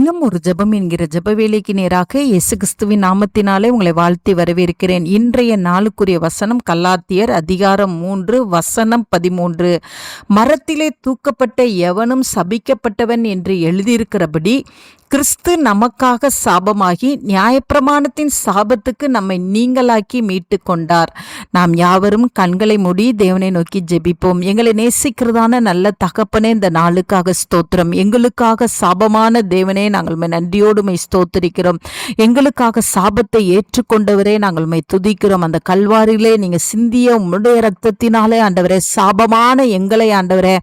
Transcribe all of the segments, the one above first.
தினம் ஒரு ஜெபம் என்கிற ஜப வேலைக்கு நேராக இயேசு கிறிஸ்துவின் நாமத்தினாலே உங்களை வாழ்த்தி வரவேற்கிறேன். இன்றைய நாளுக்குரிய வசனம் கல்லாத்தியர் அதிகாரம் மூன்று வசனம் பதிமூன்று. மரத்திலே தூக்கப்பட்ட எவனும் சபிக்கப்பட்டவன் என்று எழுதியிருக்கிறபடி கிறிஸ்து நமக்காக சாபமாகி நியாயப்பிரமாணத்தின் சாபத்துக்கு நம்மை நீங்களாக்கி மீட்டு கொண்டார். நாம் யாவரும் கண்களை மூடி தேவனை நோக்கி ஜெபிப்போம். எங்களை நேசிக்கிறதான நல்ல தகப்பனே இந்த நாளுக்காக ஸ்தோத்திரம். எங்களுக்காக சாபமான தேவனே நாங்கள் நன்றியோடுமை நன்றியோடு மை ஸ்தோத்திரிக்கிறோம். எங்களுக்காக சாபத்தை ஏற்றுக்கொண்டவரே நாங்கள் உண்மை துதிக்கிறோம். அந்த கல்வாரியிலே நீங்க சிந்திய உம்முடைய ரத்தத்தினாலே ஆண்டவரே சாபமான எங்களை ஆண்டவரே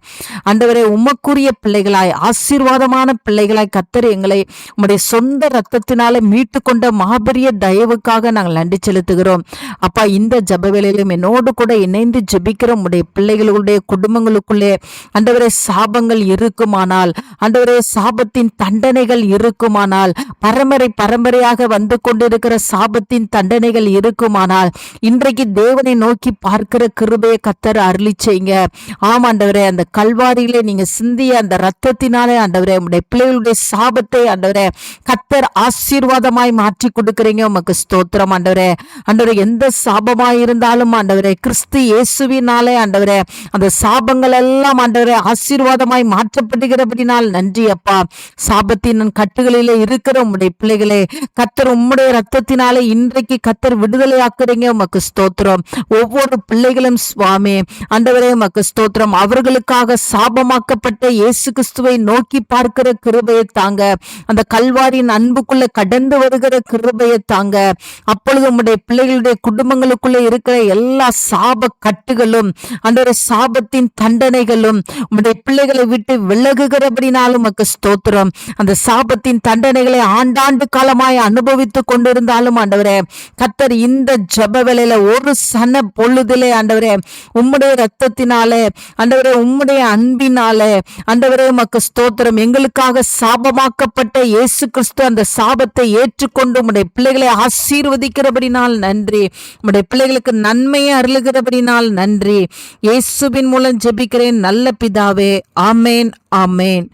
ஆண்டவரே உமக்குரிய பிள்ளைகளாய் ஆசீர்வாதமான பிள்ளைகளாய் கத்தர் எங்களை உம்முடைய சொந்த ரத்தத்தினால மீட்டு கொண்ட மாபெரிய தயவுக்காக நாங்கள் நன்றி செலுத்துகிறோம். அப்பா இந்த ஜப வேலையிலும் என்னோடு கூட இணைந்து ஜபிக்கிற உம்முடைய பிள்ளைகளுடைய குடும்பங்களுக்குள்ளே அந்தவரை சாபங்கள் இருக்குமானால் அந்தவரை சாபத்தின் தண்டனைகள் இருக்குமானால் பரம்பரை பரம்பரையாக வந்து கொண்டிருக்கிற சாபத்தின் தண்டனைகள் இருக்குமானால் இன்றைக்கு தேவனை நோக்கி பார்க்கிற கிருபையை கத்தர் அருளி செய்யுங்க. ஆமாண்டவரே அந்த கல்வாரியிலே நீங்க சிந்திய அந்த ரத்தத்தினாலே ஆண்டவரே உடைய பிள்ளைகளுடைய சாபத்தை ஆண்டவரே கத்தர் ஆசீர்வாதமாய் மாற்றி கொடுக்குறீங்க. உமக்கு ஸ்தோத்திரம் ஆண்டவரே. ஆண்டவரே எந்த சாபமாய் இருந்தாலும் ஆண்டவரே கிறிஸ்து இயேசுவினாலே ஆண்டவரே அந்த சாபங்கள் எல்லாம் ஆண்டவரே ஆசீர்வாதமாய் மாற்றப்படுகிறபடினால் நன்றி அப்பா. சாபத்தின் கட்டுகளிலே இருக்கிற உம்முடைய பிள்ளைகளே கத்தர் உம்முடைய ரத்தத்தினாலே இன்றைக்கு கத்தர் விடுதலையாக்குறீங்க. உமக்கு ஸ்தோத்திரம். ஒவ்வொரு பிள்ளைகளும் சுவாமி ஆண்டவரே உமக்கு ஸ்தோத்திரம். அவர்களுக்காக சாபமாக்கப்பட்ட இயேசு கிறிஸ்துவை நோக்கி பார்க்கிற கிருபையை தாங்க அந்த கல்வாரின் அன்புக்குள்ள கடந்து வருகிற கிருபையை தாங்க. அப்பொழுது உங்களுடைய பிள்ளைகளுடைய குடும்பங்களுக்குள்ள இருக்கிற எல்லா சாப கட்டுகளும் அந்த சாபத்தின் தண்டனைகளும் உங்களுடைய பிள்ளைகளை விட்டு விலகுகிறபடினாலும் உமக்கு ஸ்தோத்திரம். அந்த சாபத்தின் தண்டனைகளை ஆண்டாண்டு காலமாய் அனுபவித்துக் கொண்டிருந்தாலும் ஆண்டவரே கத்தர் இந்த ஜப வேலையில ஒரு சன பொழுதிலே ஆண்டவரே உம்முடைய ரத்தத்தினாலே ஆண்டவரே உம்முடைய அன்பினாலே ஆண்டவரே உமக்கு ஸ்தோத்திரம். எங்களுக்காக சாபமாக்கப்பட்ட இயேசு கிறிஸ்து அந்த சாபத்தை ஏற்றுக்கொண்டு உடைய பிள்ளைகளை ஆசீர்வதிக்கிறபடினால் நன்றி. உடைய பிள்ளைகளுக்கு நன்மையை அருளுகிறபடினால் நன்றி. இயேசுவின் மூலம் ஜெபிக்கிறேன் நல்ல பிதாவே. ஆமேன் ஆமேன்.